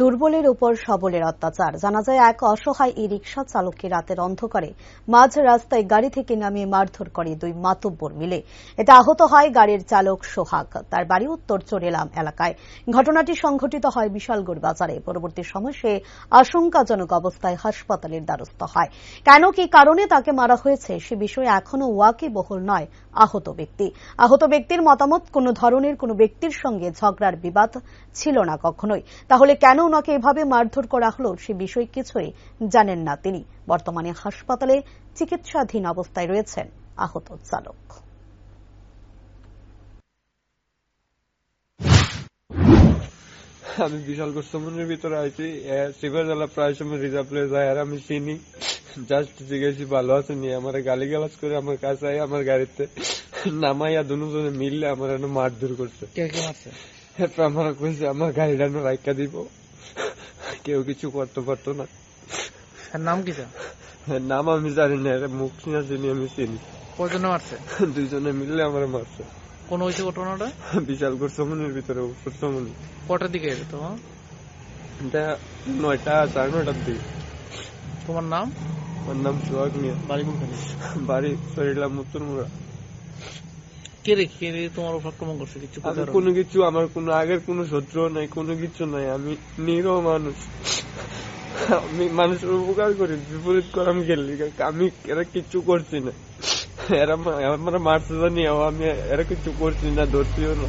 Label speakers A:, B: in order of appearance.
A: দুর্বলের উপর সবলের অত্যাচার। জানা যায়, এক অসহায় ই রিকশা চালককে রাতের অন্ধকারে মাঝ রাস্তায় গাড়ি থেকে নামিয়ে মারধর করে দুই মাতব্বর মিলে। এতে আহত হয় গাড়ির চালক সোহাগ। তার বাড়ি উত্তর চোরেলাম এলাকায়। ঘটনাটি সংঘটিত হয় বিশালগড় বাজারে। পরবর্তী সময় সে আশঙ্কাজনক অবস্থায় হাসপাতালের দ্বারস্থ হয়। কেন, কি কারণে তাকে মারা হয়েছে, সে বিষয়ে এখনও ওয়াকিবহুল নয় আহত ব্যক্তি। আহত ব্যক্তির মতামত, কোনো ধরনের কোনো ব্যক্তির সঙ্গে ঝগড়ার বিবাদ ছিল না কখনোই। তাহলে কেন ওনাকে এভাবে মারধর করা হলো সে বিষয়ে কিছুই জানেন না তিনি। বর্তমানে হাসপাতালে চিকিৎসাধীন অবস্থায় রয়েছেন আহত চালক।
B: আমি বিশাল কষ্টমনের ভিতরে আছি। শিবাজালা প্রায় সময় রিজার্ভ হয়ে যায় আর আমি চিনি। জাস্ট জিজ্ঞেসি ভালো আছে নি। আমার গালি গালাজ করে আমার কাছে আই আমার গাড়িতে নামাইয়া দুজনে মিললে আমার মারধর করছে। আমার কইছে আমার গাড়িটা রাইকা দিব। কেউ কিছু করতে পারতো না।
C: নাম কি
B: নাম আমি জানি না মুখ চিনা চিনি আমি চিনি।
C: কজনে মারছে?
B: দুইজনে মিললে আমার মারছে।
C: কোন হয়েছে ঘটনাটা?
B: বিশাল কষ্টমনের ভিতরে কষ্টমনি
C: কটার দিকে তোমার?
B: এটা নয়টা সাড়ে নয়টার দিকে।
C: তোমার নাম?
B: আমার নাম সোহাগ মিয়া।
C: বাড়ি কোনখানে?
B: বাড়ি শরীরলাম উত্তরমুড়া
C: কে রেখে তোমার উপর আক্রমণ করছে? কিছু
B: কোনো কিছু আমার কোনো আগের কোনো শত্রু নাই কোনো কিছু নাই। আমি নিরহ মানুষ। আমি মানুষের উপকার করি বিপরীত করাম গেলি আমি এরা কিছু করছি না। এরা আমার মারছে জানি আমি এরা কিছু করছি না ধরছিও না।